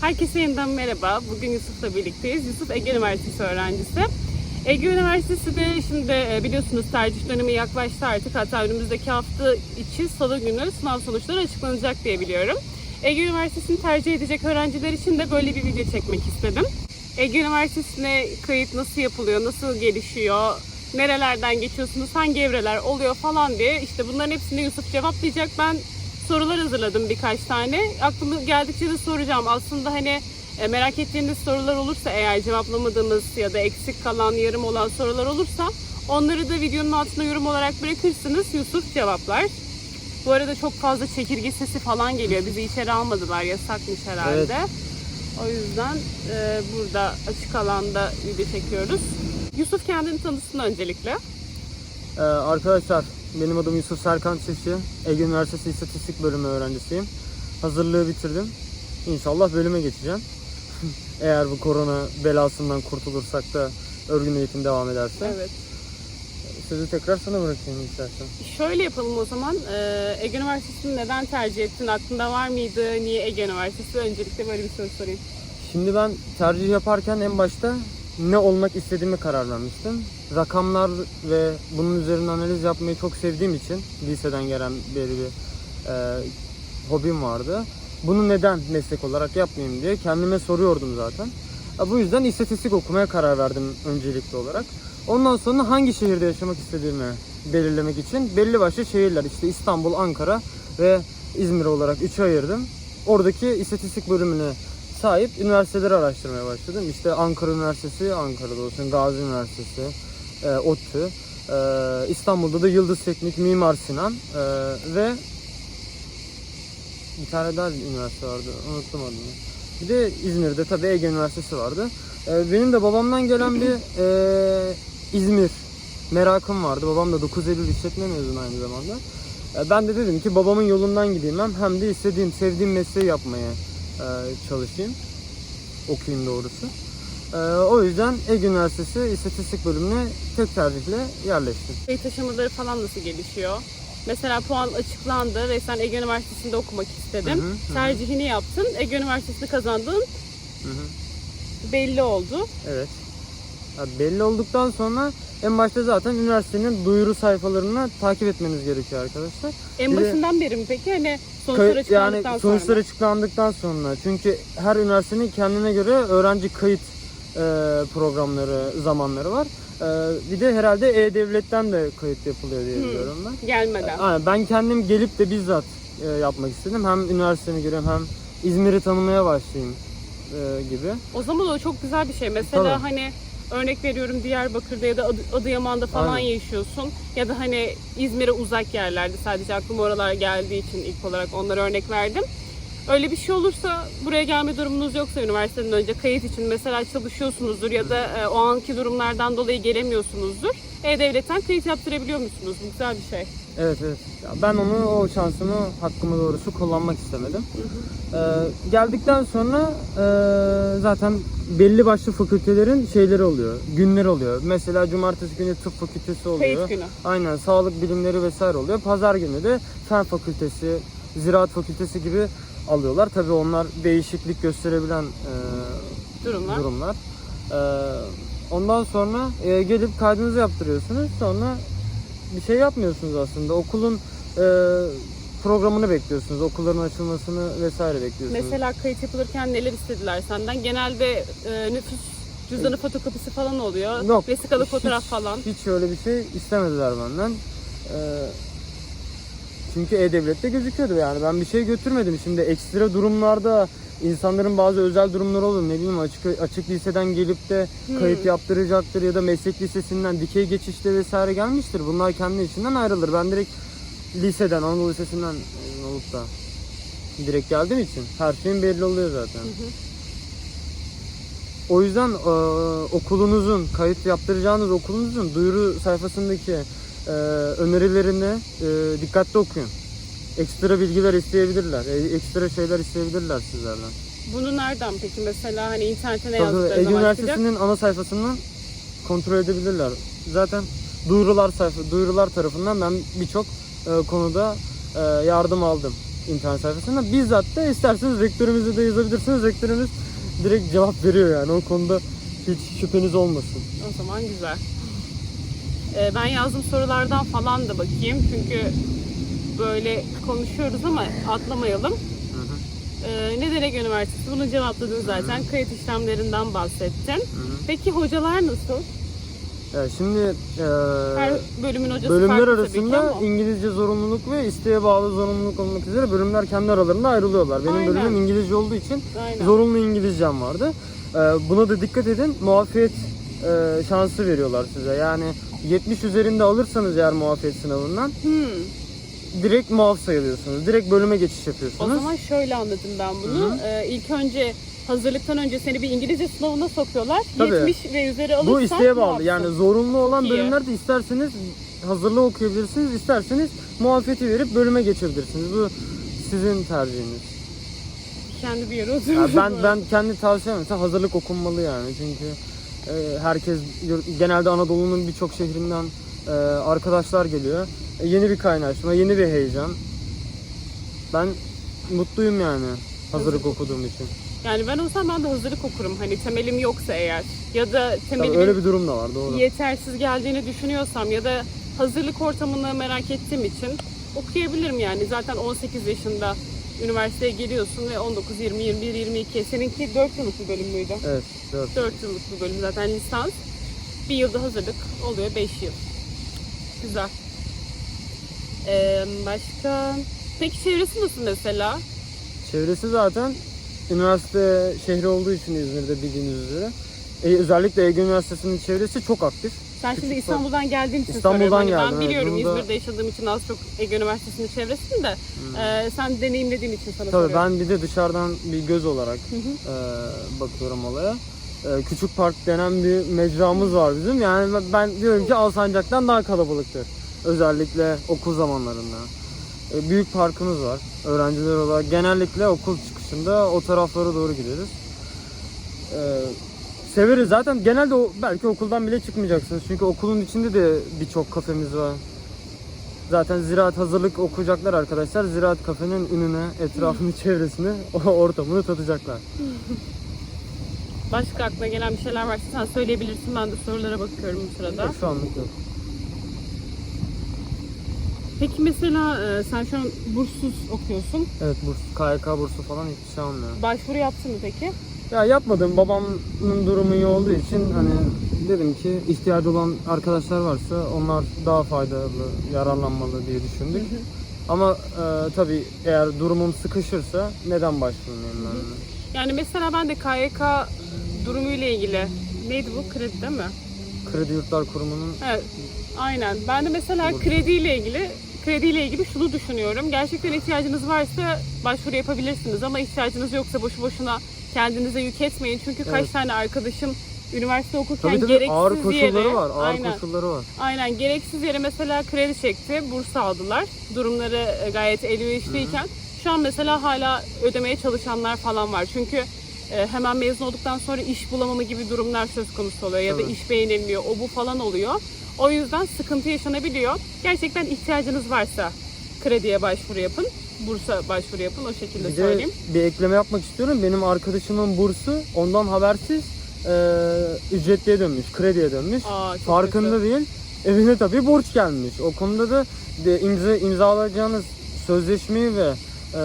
Herkese yeniden merhaba. Bugün Yusuf'la birlikteyiz. Yusuf Ege Üniversitesi öğrencisi. Ege Üniversitesi de şimdi e, biliyorsunuz tercih dönemi yaklaştı artık. Hatta önümüzdeki hafta içi salı günü sınav sonuçları açıklanacak diye biliyorum. Ege Üniversitesi'ni tercih edecek öğrenciler için de böyle bir video çekmek istedim. Ege Üniversitesi'ne kayıt nasıl yapılıyor, nasıl gelişiyor, nerelerden geçiyorsunuz, hangi evreler oluyor falan diye işte bunların hepsini Yusuf cevaplayacak. Ben sorular hazırladım birkaç tane. Aklıma geldikçe de soracağım. Aslında hani e, merak ettiğiniz sorular olursa eğer cevaplamadığımız ya da eksik kalan, yarım olan sorular olursa onları da videonun altına yorum olarak bırakırsınız. Yusuf cevaplar. Bu arada çok fazla çekirge sesi falan geliyor. Bizi içeri almadılar. Yasakmış herhalde. O yüzden e, burada açık alanda video çekiyoruz. Yusuf kendini tanısın öncelikle. Ee, arkadaşlar benim adım Yusuf Serkan Çiftçi. Ege Üniversitesi İstatistik Bölümü öğrencisiyim. Hazırlığı bitirdim. İnşallah bölüme geçeceğim. Eğer bu korona belasından kurtulursak da örgün eğitim devam ederse. Evet. Sözü tekrar sana bırakayım istersen. Şöyle yapalım o zaman. Ee, Ege Üniversitesi'ni neden tercih ettin? Aklında var mıydı? Niye Ege Üniversitesi? Öncelikle böyle bir soru sorayım. Şimdi ben tercih yaparken en başta ne olmak istediğime karar vermiştim. Rakamlar ve bunun üzerine analiz yapmayı çok sevdiğim için liseden gelen beri bir e, hobim vardı. Bunu neden meslek olarak yapmayayım diye kendime soruyordum zaten. E, bu yüzden istatistik okumaya karar verdim öncelikli olarak. Ondan sonra hangi şehirde yaşamak istediğimi belirlemek için belli başlı şehirler işte İstanbul, Ankara ve İzmir olarak üçe ayırdım. Oradaki istatistik bölümüne sahip üniversiteleri araştırmaya başladım. İşte Ankara Üniversitesi, Ankara'da olsun, Gazi Üniversitesi, e, ODTÜ, e, İstanbul'da da Yıldız Teknik, Mimar Sinan e, ve bir tane daha bir üniversite vardı, unuttum adını. Bir de İzmir'de tabii Ege Üniversitesi vardı. E, benim de babamdan gelen bir e, İzmir merakım vardı. Babam da 9 Eylül işletme mezunu aynı zamanda. E, ben de dedim ki babamın yolundan gideyim hem, hem de istediğim, sevdiğim mesleği yapmaya çalışayım. Okuyayım doğrusu. E, o yüzden Ege Üniversitesi İstatistik Bölümüne tek tercihle yerleştim. Kayıt aşamaları falan nasıl gelişiyor? Mesela puan açıklandı ve sen Ege Üniversitesi'nde okumak istedin. Hı hı, hı. Tercihini yaptın. Ege Üniversitesi'ni kazandın. Hı hı. Belli oldu. Evet. Ya belli olduktan sonra en başta zaten üniversitenin duyuru sayfalarını takip etmeniz gerekiyor arkadaşlar. En Bir de- başından beri mi peki? Hani sonuçlar açıklandıktan yani sonra sonuçlar mı? açıklandıktan sonra. Çünkü her üniversitenin kendine göre öğrenci kayıt e, programları, zamanları var. E, bir de herhalde E-Devlet'ten de kayıt yapılıyor diye biliyorum ben. Gelmeden. Aynen, ben kendim gelip de bizzat e, yapmak istedim. Hem üniversitemi göreyim hem İzmir'i tanımaya başlayayım e, gibi. O zaman o çok güzel bir şey. Mesela Tabii. hani örnek veriyorum Diyarbakır'da ya da Adı- Adıyaman'da falan Aynen. yaşıyorsun. Ya da hani İzmir'e uzak yerlerde sadece aklıma oralar geldiği için ilk olarak onlara örnek verdim. Öyle bir şey olursa buraya gelme durumunuz yoksa üniversiteden önce kayıt için mesela çalışıyorsunuzdur ya da e, o anki durumlardan dolayı gelemiyorsunuzdur. E-Devlet'ten kayıt yaptırabiliyor musunuz? Bu güzel bir şey. Evet evet. Ya ben onu o şansımı hakkımı doğrusu kullanmak istemedim. Ee, geldikten sonra e, zaten belli başlı fakültelerin şeyleri oluyor. Günleri oluyor. Mesela cumartesi günü tıp fakültesi oluyor. Kayıt günü. Aynen sağlık bilimleri vesaire oluyor. Pazar günü de fen fakültesi, ziraat fakültesi gibi alıyorlar. Tabii onlar değişiklik gösterebilen e, Durumlar. durumlar. Ee, ondan sonra e, gelip kaydınızı yaptırıyorsunuz. Sonra bir şey yapmıyorsunuz aslında. Okulun e, programını bekliyorsunuz. Okulların açılmasını vesaire bekliyorsunuz. Mesela kayıt yapılırken neler istediler senden? Genelde e, nüfus cüzdanı fotokopisi falan oluyor. Yok, Vesikalı hiç- fotoğraf falan. Hiç öyle bir şey istemediler benden. Ee, çünkü E-Devlet'te gözüküyordu yani. Ben bir şey götürmedim. Şimdi ekstra durumlarda insanların bazı özel durumları oluyor. Ne bileyim açık, açık liseden gelip de kayıt yaptıracaktır ya da meslek lisesinden dikey geçişte vesaire gelmiştir. Bunlar kendi içinden ayrılır. Ben direkt liseden, Anadolu Lisesi'nden e, olup da direkt geldiğim için her şeyin belli oluyor zaten. O yüzden e, okulunuzun, kayıt yaptıracağınız okulunuzun duyuru sayfasındaki e, önerilerini e, dikkatli okuyun. Ekstra bilgiler isteyebilirler, e, ekstra şeyler isteyebilirler sizlerden. Bunu nereden peki? Mesela hani internete ne yazdıkları Ege? Üniversitesi'nin ana sayfasından kontrol edebilirler. Zaten duyurular sayfa, duyurular tarafından ben birçok e, konuda e, yardım aldım. internet sayfasında. Bizzat da isterseniz rektörümüze de yazabilirsiniz. Rektörümüz direkt cevap veriyor yani o konuda hiç şüpheniz olmasın. O zaman güzel. Ee, ben yazdığım sorulardan falan da bakayım. Çünkü böyle konuşuyoruz ama atlamayalım. Ee, neden Ege Üniversitesi? Bunu cevapladın zaten. Kayıt işlemlerinden bahsettin. Peki hocalar nasıl? Ya şimdi e, Her bölümün hocası bölümler farklı tabii ki arasında ama. İngilizce zorunluluk ve isteğe bağlı zorunluluk olmak üzere bölümler kendi aralarında ayrılıyorlar. Benim Aynen. bölümüm İngilizce olduğu için Aynen. zorunlu İngilizcem vardı. Ee, buna da dikkat edin. Muafiyet e, şansı veriyorlar size. Yani 70 üzerinde alırsanız eğer muafiyet sınavından Hmm. Direkt muaf sayılıyorsunuz. Direkt bölüme geçiş O yapıyorsunuz. zaman şöyle anladım ben bunu. Ee, ilk önce hazırlıktan önce seni bir İngilizce sınavına sokuyorlar. Tabii. 70 ve üzeri alırsan Bu isteğe bağlı. muafsın. Yani zorunlu olan İyi. bölümlerde isterseniz hazırlığı okuyabilirsiniz, isterseniz muafiyeti verip bölüme geçebilirsiniz. Bu sizin tercihiniz. kendi bir yere Ya oturmuş. ben ben kendi tavsiyem mesela hazırlık okunmalı yani çünkü e, herkes genelde Anadolu'nun birçok şehrinden e, arkadaşlar geliyor. E, yeni bir kaynaşma, yeni bir heyecan. Ben mutluyum yani hazırlık okuduğum için. Yani ben olsam ben de hazırlık okurum. Hani temelim yoksa eğer ya da Tabii temelimin öyle bir durum da var doğru. yetersiz geldiğini düşünüyorsam ya da hazırlık ortamını merak ettiğim için okuyabilirim yani. Zaten 18 yaşında üniversiteye geliyorsun ve 19, 20, 21, 22. Seninki 4 yıllık bir bölüm müydü? Evet, dört. 4 yıllık bir bölüm zaten lisans. Bir yılda hazırlık oluyor 5 yıl. Güzel. Ee, başka? Peki çevresi nasıl mesela? Çevresi zaten üniversite şehri olduğu için İzmir'de bildiğiniz üzere. E, özellikle Ege Üniversitesi'nin çevresi çok aktif. Sen şimdi Küçük İstanbul'dan geldiğin için İstanbul'dan soruyorum. Hani geldim, Ben evet. biliyorum da- İzmir'de yaşadığım için az çok Ege Üniversitesi'nin çevresini de e, sen deneyimlediğin için sana Tabii soruyorum. ben bir de dışarıdan bir göz olarak Hı hı. e, bakıyorum olaya. E, Küçük Park denen bir mecramız var bizim. Yani ben- diyorum ki Alsancak'tan daha kalabalıktır. Özellikle okul zamanlarında. E, büyük parkımız var. Öğrenciler olarak genellikle okul çıkışında o taraflara doğru gideriz. E, severiz zaten. Genelde belki okuldan bile çıkmayacaksınız. Çünkü okulun içinde de birçok kafemiz var. Zaten ziraat hazırlık okuyacaklar arkadaşlar. Ziraat kafenin önüne, etrafını, çevresini, o ortamını tatacaklar. Başka aklına gelen bir şeyler varsa sen söyleyebilirsin. Ben de sorulara bakıyorum bu sırada. Şu anlık yok. Peki mesela e, sen şu an burssuz okuyorsun. Evet burs, KYK bursu falan hiçbir şey almıyor. Başvuru yaptın mı peki? Ya yapmadım. Babamın durumu iyi olduğu için hani dedim ki ihtiyacı olan arkadaşlar varsa onlar daha faydalı, yararlanmalı diye düşündük. Ama e, tabii eğer durumum sıkışırsa neden başvurmayayım ben? Yani mesela ben de KYK durumuyla ilgili neydi bu kredi değil mi? Kredi Yurtlar Kurumu'nun Evet, aynen. Ben de mesela krediyle ilgili krediyle ilgili şunu düşünüyorum. Gerçekten ihtiyacınız varsa başvuru yapabilirsiniz ama ihtiyacınız yoksa boşu boşuna kendinize yük etmeyin. Çünkü kaç Evet. tane arkadaşım üniversite okurken tabii tabii gereksiz ağır koşulları yere var. Ağır aynen, koşulları var. aynen gereksiz yere mesela kredi çekti, burs aldılar. Durumları e, gayet elverişliyken şu an mesela hala ödemeye çalışanlar falan var. Çünkü e, hemen mezun olduktan sonra iş bulamama gibi durumlar söz konusu oluyor ya da iş beğenilmiyor, o bu falan oluyor. O yüzden sıkıntı yaşanabiliyor. Gerçekten ihtiyacınız varsa krediye başvuru yapın, bursa başvuru yapın o şekilde Bir söyleyeyim. bir ekleme yapmak istiyorum. Benim arkadaşımın bursu ondan habersiz e, ücretliye dönmüş, krediye dönmüş. Aa, Farkında kötü. değil. Evine tabii borç gelmiş. O konuda da de imza, imzalayacağınız sözleşmeyi ve e,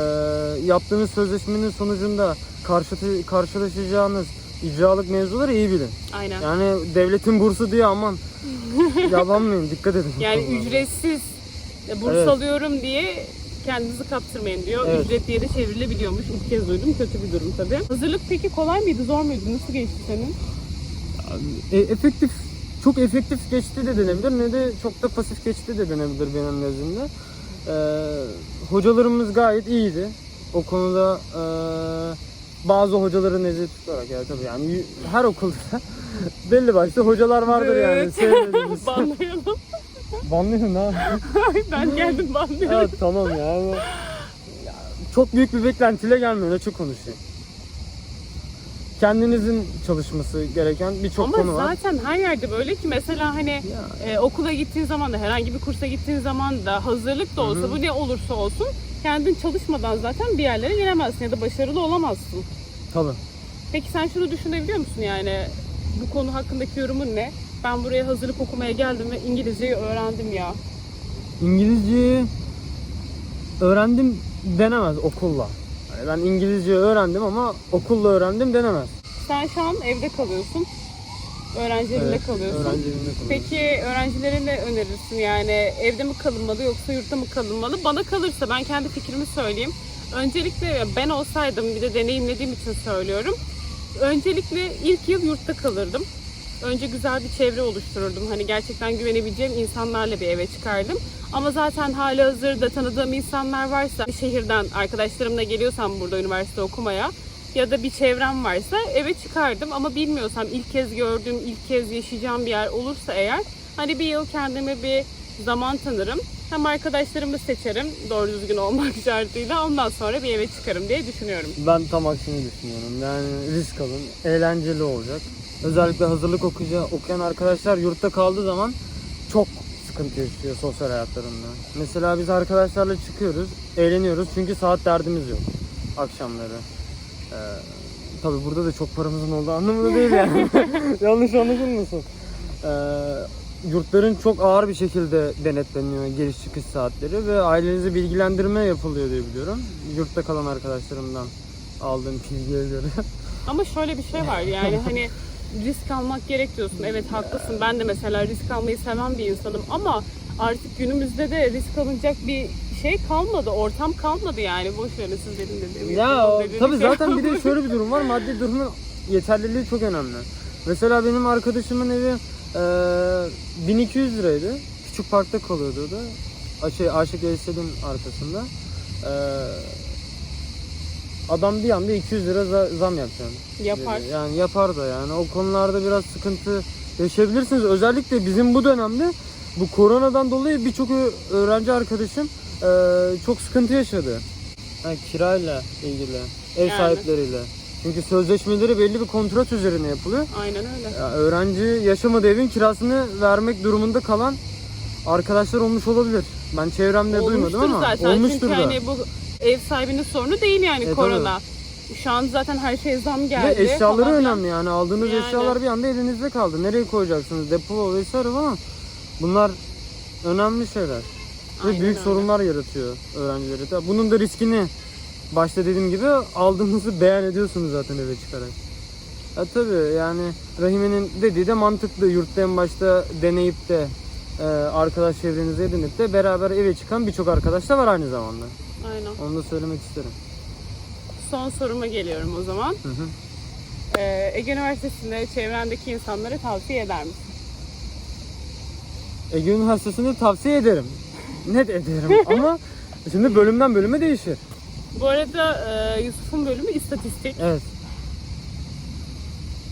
yaptığınız sözleşmenin sonucunda karşı, karşılaşacağınız icralık mevzuları iyi bilin. Aynen. Yani devletin bursu diye aman yalanmayın dikkat edin. Yani ücretsiz e, burs Evet. alıyorum diye kendinizi kaptırmayın diyor. Evet. Ücret diye de çevrilebiliyormuş. İlk kez duydum. Kötü bir durum tabii. Hazırlık peki kolay mıydı, zor muydu? Nasıl geçti senin? E, efektif çok efektif geçti de denebilir ne de çok da pasif geçti de denebilir benim nezdimde. E, hocalarımız gayet iyiydi. O konuda e, bazı hocaları nezih tutarak yani tabii yani her okulda belli başlı hocalar vardır yani sevmediğimiz. Banlayalım. Banlıyım ha. ben geldim banlayalım. evet tamam ya. Ya, Çok büyük bir beklentiyle gelmeyin açık konuşayım. Kendinizin çalışması gereken birçok Ama konu var. zaten her yerde böyle ki mesela hani Ya, e, okula gittiğin zaman da herhangi bir kursa gittiğin zaman da hazırlık da olsa Hı hı. bu ne olursa olsun kendin çalışmadan zaten bir yerlere gelemezsin ya da başarılı olamazsın. Tabii. Peki sen şunu düşünebiliyor musun yani bu konu hakkındaki yorumun ne? Ben buraya hazırlık okumaya geldim ve İngilizceyi öğrendim ya. İngilizceyi öğrendim denemez okulla. Ben İngilizce öğrendim ama okulla öğrendim denemez. Sen şu an evde kalıyorsun. Öğrencilerinle kalıyorsun. öğrencilerimle kalıyorum. Peki öğrencilere ne önerirsin? Yani evde mi kalınmalı yoksa yurtta mı kalınmalı? Bana kalırsa ben kendi fikrimi söyleyeyim. Öncelikle ben olsaydım bir de deneyimlediğim için söylüyorum. Öncelikle ilk yıl yurtta kalırdım. Önce güzel bir çevre oluştururdum. Hani gerçekten güvenebileceğim insanlarla bir eve çıkardım. Ama zaten hali hazırda tanıdığım insanlar varsa, bir şehirden arkadaşlarımla geliyorsam burada üniversite okumaya ya da bir çevrem varsa eve çıkardım. Ama bilmiyorsam ilk kez gördüğüm, ilk kez yaşayacağım bir yer olursa eğer hani bir yıl kendime bir zaman tanırım. Hem arkadaşlarımı seçerim doğru düzgün olmak şartıyla ondan sonra bir eve çıkarım diye düşünüyorum. Ben tam aksini düşünüyorum. Yani risk alın, eğlenceli olacak. Özellikle hazırlık okuya, okuyan arkadaşlar yurtta kaldığı zaman çok sıkıntı yaşıyor sosyal hayatlarında. Mesela biz arkadaşlarla çıkıyoruz, eğleniyoruz çünkü saat derdimiz yok akşamları. Ee, tabii burada da çok paramızın olduğu anlamında değil yani. Yanlış anlaşılmasın. Ee, yurtların çok ağır bir şekilde denetleniyor giriş çıkış saatleri ve ailenizi bilgilendirme yapılıyor diye biliyorum. Yurtta kalan arkadaşlarımdan aldığım bilgiye göre. Ama şöyle bir şey var yani hani risk almak gerek diyorsun. Evet haklısın. Ben de mesela risk almayı seven bir insanım ama artık günümüzde de risk alınacak bir şey kalmadı. Ortam kalmadı yani. Boş verin siz dedim dedim. ya o- tabii şey zaten bir de şöyle bir durum var. Maddi durumun yeterliliği çok önemli. Mesela benim arkadaşımın evi eee 1200 liraydı. Küçük parkta kalıyordu da. Şey, Aşık Veysel'in arkasında. Eee adam bir anda 200 lira za- zam yapacağım. Yapar. Yani yapar da yani. O konularda biraz sıkıntı yaşayabilirsiniz. Özellikle bizim bu dönemde bu koronadan dolayı birçok öğrenci arkadaşım eee, çok sıkıntı yaşadı. Yani kirayla ilgili, ev Yani. sahipleriyle. Çünkü sözleşmeleri belli bir kontrat üzerine yapılıyor. Aynen öyle. Ya öğrenci yaşamadığı evin kirasını vermek durumunda kalan arkadaşlar olmuş olabilir. Ben çevremde duymadım Olmuştur ama zaten. olmuştur Çünkü da. hani bu ev sahibinin sorunu değil yani E, korona. Şu an zaten her şey zam geldi. Ve eşyaları falan önemli yani aldığınız Yani. eşyalar bir anda elinizde kaldı. Nereye koyacaksınız? Depo vesaire ama bunlar önemli şeyler. Ve Aynen büyük öyle. sorunlar yaratıyor öğrencilere. Tabii Bunun da riskini başta dediğim gibi aldığınızı beyan ediyorsunuz zaten eve çıkarak. Ya tabii yani Rahime'nin dediği de mantıklı. Yurtta en başta deneyip de e, arkadaş çevrenizi edinip de beraber eve çıkan birçok arkadaş da var aynı zamanda. Aynen. Onu da söylemek isterim. Son soruma geliyorum o zaman. Hı hı. Ee, Ege Üniversitesi'nde çevrendeki insanlara tavsiye eder misin? Ege Üniversitesi'ni tavsiye ederim. Net ederim ama şimdi bölümden bölüme değişir. Bu arada e, Yusuf'un bölümü istatistik. Evet.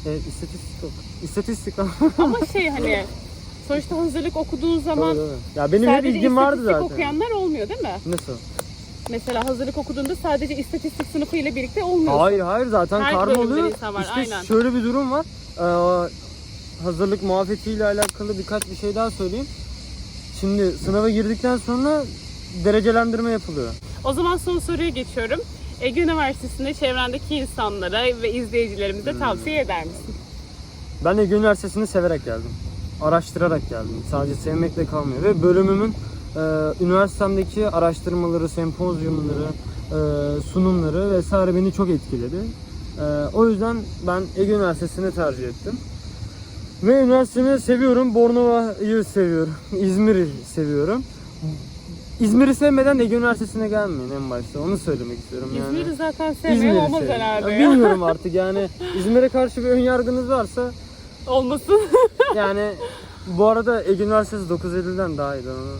Evet, istatistik yok. İstatistik Ama şey hani sonuçta hazırlık okuduğun zaman Tabii, tabii. Ya benim hep sadece ilgim vardı istatistik zaten. okuyanlar olmuyor değil mi? Nasıl? Mesela hazırlık okuduğunda sadece istatistik sınıfı ile birlikte olmuyor. Hayır hayır zaten Her karma bölümden oluyor. insan var, işte aynen. şöyle bir durum var. Ee, hazırlık muafiyetiyle alakalı birkaç bir şey daha söyleyeyim. Şimdi sınava girdikten sonra derecelendirme yapılıyor. O zaman son soruya geçiyorum. Ege Üniversitesi'nde çevrendeki insanlara ve izleyicilerimize Hmm. tavsiye eder misin? Ben Ege Üniversitesi'ni severek geldim. Araştırarak geldim. Sadece sevmekle kalmıyor. Ve bölümümün üniversitemdeki araştırmaları, sempozyumları, e, sunumları vesaire beni çok etkiledi. E, o yüzden ben Ege Üniversitesi'ni tercih ettim. Ve üniversitemi seviyorum. Bornova'yı seviyorum. İzmir'i seviyorum. İzmir'i sevmeden Ege Üniversitesi'ne gelmeyin en başta. Onu söylemek istiyorum yani. İzmir'i zaten sevmeyen olmaz seviyorum. herhalde Ya ya. Bilmiyorum artık yani. İzmir'e karşı bir ön yargınız varsa Olmasın. yani bu arada Ege Üniversitesi 9 Eylül'den daha iyi. Ben onu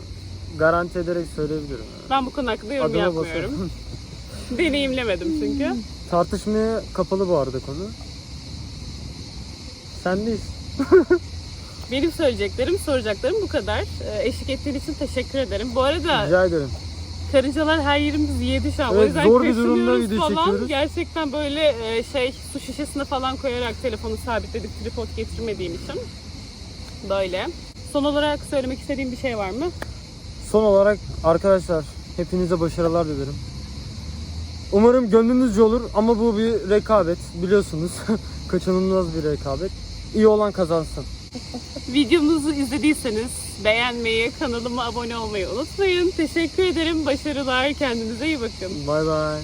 garanti ederek söyleyebilirim. ben bu konu hakkında yorum Adına yapmıyorum. Deneyimlemedim çünkü. Tartışmaya kapalı bu arada konu. Sendeyiz. Benim söyleyeceklerim, soracaklarım bu kadar. Ee, eşlik ettiğin için teşekkür ederim. Bu arada Rica ederim. karıncalar her yerimiz yedi şu an. o Evet, yüzden zor bir durumda kaşınıyoruz video falan. çekiyoruz. Gerçekten böyle e, şey su şişesine falan koyarak telefonu sabitledik tripod getirmediğim için. Böyle. Son olarak söylemek istediğim bir şey var mı? Son olarak arkadaşlar Hepinize başarılar dilerim. Umarım gönlünüzce olur ama bu bir rekabet biliyorsunuz. Kaçınılmaz bir rekabet. İyi olan kazansın. Videomuzu izlediyseniz beğenmeyi, kanalıma abone olmayı unutmayın. Teşekkür ederim. Başarılar. Kendinize iyi bakın. Bay bay.